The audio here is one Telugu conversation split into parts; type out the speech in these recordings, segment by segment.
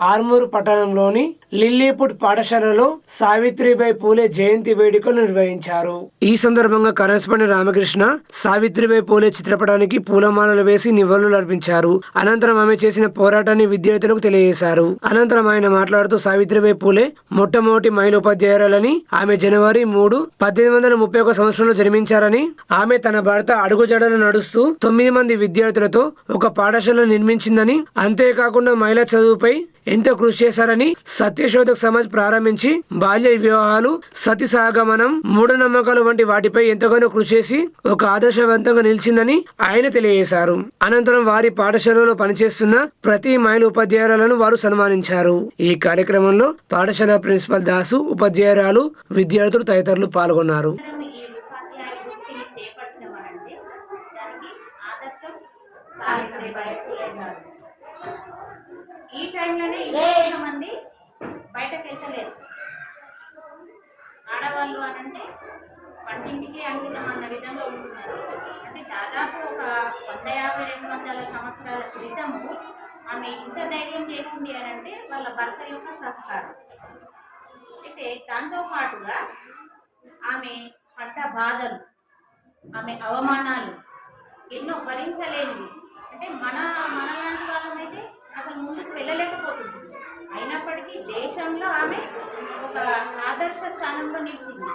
ఆర్మూరు పట్టణంలోని లిల్లీపుట్ పాఠశాలలో సావిత్రిబాయి పూలే జయంతి వేడుకలు నిర్వహించారు. ఈ సందర్భంగా కరెస్పాండెంట్ రామకృష్ణ సావిత్రిబాయి పూలే చిత్రపటానికి పూలమాలలు వేసి నివాళులు అర్పించారు. అనంతరం ఆమె చేసిన పోరాటాన్ని విద్యార్థులకు తెలియజేశారు. అనంతరం ఆయన మాట్లాడుతూ సావిత్రిబాయి పూలే మొట్టమొదటి మహిళ ఉపాధ్యాయురాలని ఆమె జనవరి మూడు పద్దెనిమిది వందల ముప్పై ఒక సంవత్సరంలో జన్మించారని ఆమె తన భర్త అడుగుజాడలు నడుస్తూ తొమ్మిది మంది విద్యార్థులతో ఒక పాఠశాల నిర్మించిందని అంతేకాకుండా మహిళా చదువుపై ఎంతో కృషి చేశారని సత్యశోధక సమాజ్ ప్రారంభించి బాల్య వివాహాలు సతి సాగమనం మూఢనమ్మకాలు వంటి వాటిపై ఎంతగానో కృషి చేసి ఒక ఆదర్శవంతంగా నిలిచిందని ఆయన తెలియజేశారు. అనంతరం వారి పాఠశాలలో పనిచేస్తున్న ప్రతి మహిళ ఉపాధ్యాయురాలను వారు సన్మానించారు. ఈ కార్యక్రమంలో పాఠశాల ప్రిన్సిపల్ దాసు ఉపాధ్యాయురాలు విద్యార్థులు తదితరులు పాల్గొన్నారు. సావిత్రిబాయి పూలే గారు ఈ టైంలోనే ఇంకొంత మంది బయటకు వెళ్తలేరు ఆడవాళ్ళు అనంటే వంటింటికి అంకితం అన్న విధంగా ఉంటున్నారు. అంటే దాదాపు ఒక వంద యాభై రెండు వందల సంవత్సరాల క్రితము ఆమె ఇంత ధైర్యం చేసింది అని అంటే వాళ్ళ భర్త యొక్క సహకారం అయితే దాంతో పాటుగా ఆమె పడ్డ బాధలు ఆమె అవమానాలు ఎన్నో భరించలేనివి. అంటే మన మనలాంటి వాళ్ళమైతే అసలు ముందుకు వెళ్ళలేకపోతుంది. అయినప్పటికీ దేశంలో ఆమె ఒక ఆదర్శ స్థానంలో నిలిచింది.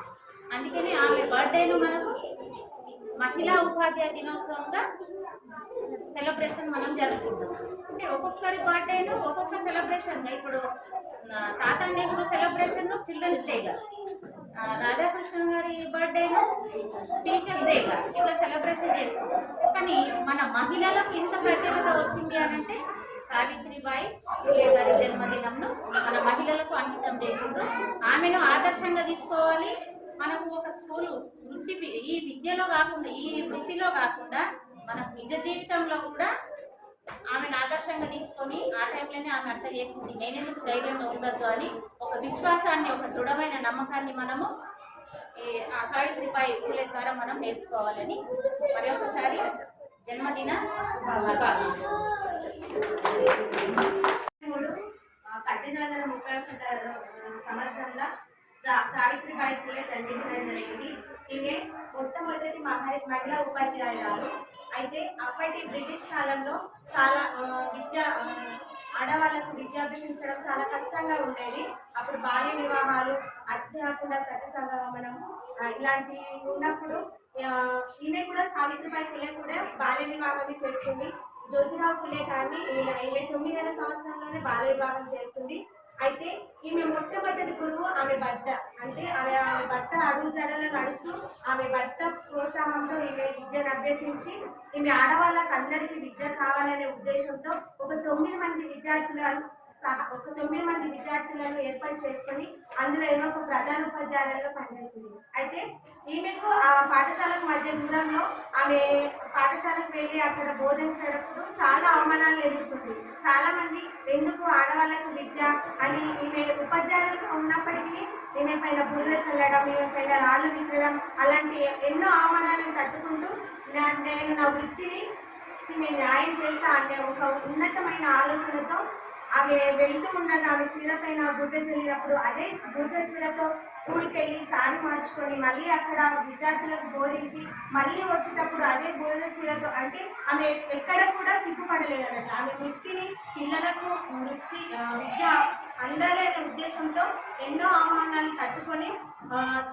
అందుకని ఆమె బర్త్డేను మనకు మహిళా ఉపాధ్యాయ దినోత్సవంగా సెలబ్రేషన్ మనం జరుపుకుంటాం. అంటే ఒక్కొక్కరి బర్త్డేను ఒక్కొక్క సెలబ్రేషన్ ఇప్పుడు తాతా నెహ్రూ సెలబ్రేషన్ చిల్డ్రన్స్ డేగా రాధాకృష్ణ గారి బర్త్డేను టీచర్స్ డేగా ఇట్లా సెలబ్రేషన్ చేసుకుంటాం కానీ మన మహిళలకు ఇంత ప్రత్యేకత వచ్చింది అని అంటే సావిత్రిబాయి పూలే గారి జన్మదినంను మన మహిళలకు అంకితం చేసిండ్రు. ఆమెను ఆదర్శంగా తీసుకోవాలి. మనకు ఒక స్కూలు వృత్తి ఈ విద్యలో కాకుండా ఈ వృత్తిలో కాకుండా మన నిజ జీవితంలో కూడా ఆమెను ఆదర్శంగా తీసుకొని ఆ టైంలోనే ఆమె అట్లా చేసింది. నేనెందుకు ధైర్యంగా ఉండద్దు అని ఒక విశ్వాసాన్ని ఒక దృఢమైన నమ్మకాన్ని మనము ఈ ఆ సావిత్రిబాయి పూలే ద్వారా మనం నేర్చుకోవాలని మరి ఒకసారి జన్మదిన శుభాకాంక్షలు. పద్దెనిమిది వందల ముప్పై సంవత్సరంలో సా- సావిత్రిబాయి పూలే జన్మించడం జరిగింది. ఈమె మొట్టమొదటి మహా మహిళా ఉపాధ్యాయురాలు. అయితే అప్పటి బ్రిటిష్ కాలంలో చాలా విద్య ఆ, ఆడవాళ్ళకు విద్య చాలా కష్టంగా ఉండేది. అప్పుడు బాల్య వివాహాలు అంతేకాకుండా సత్య సంగమనం ఇలాంటివి ఉన్నప్పుడు ఈమె కూడా సావిత్రిబాయి పూలే కూడా బాల్య వివాహం చేస్తుంది. జ్యోతిరావు పులే కానీ ఈమె ఈమె తొమ్మిదవ సంవత్సరంలోనే బాల వివాహం చేస్తుంది. అయితే ఈమె మొట్టమొదటి గురువు ఆమె భర్త. అంటే ఆమె ఆమె భర్త అడుగు జడలు నడుస్తూ ఆమె భర్త ప్రోత్సాహంతో ఈమె విద్యను అభ్యసించి ఈమె ఆడవాళ్ళకి అందరికీ విద్య కావాలనే ఉద్దేశంతో ఒక తొమ్మిది మంది విద్యార్థులను ఒక తొమ్మిది మంది విద్యార్థులను ఏర్పాటు చేసుకొని అందులో ఏమో ఒక ప్రధాన ఉపాధ్యాయులుగా పనిచేసింది. అయితే ఈమెకు ఆ పాఠశాలకు మధ్య దూరంలో ఆమె పాఠశాలకు వెళ్ళి అక్కడ బోధించేటప్పుడు చాలా అవమానాలు ఎదుర్కొంది. చాలా మంది ఎందుకు ఆడవాళ్ళకు విద్య అని ఈమె ఉపాధ్యాయులకు ఉన్నప్పటికీ ఈమె పైన బురద చల్లడం ఈమె పైన రాళ్ళు విసరడం అలాంటి ఎన్నో అవమానాలను తట్టుకుంటూ నేను నా వృత్తిని నేను న్యాయం చేస్తా అనే ఒక ఉన్నత వెళ్తూ ఉండగా ఆమె చీరపైన బుద్ధ చల్లినప్పుడు అదే బుద్ధ చీరతో స్కూల్కి వెళ్ళి సారి మార్చుకొని మళ్ళీ అక్కడ విద్యార్థులకు బోధించి మళ్ళీ వచ్చేటప్పుడు అదే బురద చీరతో అంటే ఆమె ఎక్కడ కూడా సిగ్గుపడలేదన్నమాట ఆమె వృత్తిని పిల్లలకు వృత్తి విద్య అందాలనే ఉద్దేశంతో ఎన్నో ఆహ్వానాలు తట్టుకొని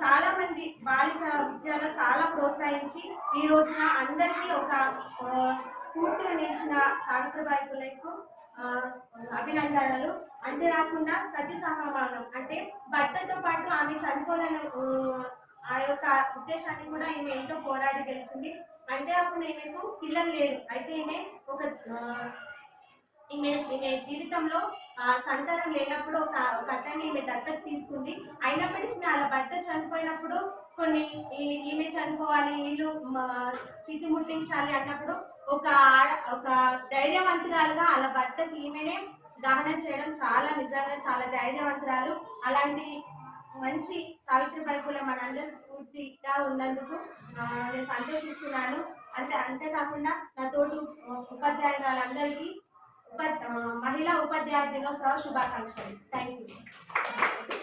చాలా మంది బాలిక విద్యలో చాలా ప్రోత్సహించి ఈ రోజున అందరికీ ఒక స్ఫూర్తిని స్ఫూర్తిగా నిలిచిన సావిత్రిబాయి పులేకు అభినందనలు. అంతేకాకుండా సత్య సహమానం అంటే భర్తతో పాటు ఆమె చనిపోలేని ఆ, యొక్క ఉద్దేశాన్ని కూడా ఈమె ఎంతో పోరాడి గెలిచింది. అంతేకాకుండా ఈమెకు పిల్లలు లేరు. అయితే ఈమె ఒక ఈమె ఈమె జీవితంలో సంతానం లేనప్పుడు ఒక ఒక అతన్ని ఈమె దత్తత తీసుకుంది. అయినప్పటికీ వాళ్ళ భర్త చనిపోయినప్పుడు కొన్ని ఈ- ఈమె చనిపోవాలి వీళ్ళు చితి ముట్టించాలి అన్నప్పుడు ఒక ఆడ ఒక ధైర్యవంతురాలుగా వాళ్ళ భర్తకి ఈమెనే దహనం చేయడం చాలా నిజంగా చాలా ధైర్యవంతురాలు. అలాంటి మంచి సావిత్రిబాయి పూలే మనందరం స్ఫూర్తిగా ఉన్నందుకు నేను సంతోషిస్తున్నాను. అంతే అంతేకాకుండా నా తోటి ఉపాధ్యాయురాలందరికీ ఉప మహిళా ఉపాధ్యాయ దినోత్సవ శుభాకాంక్షలు. Thank you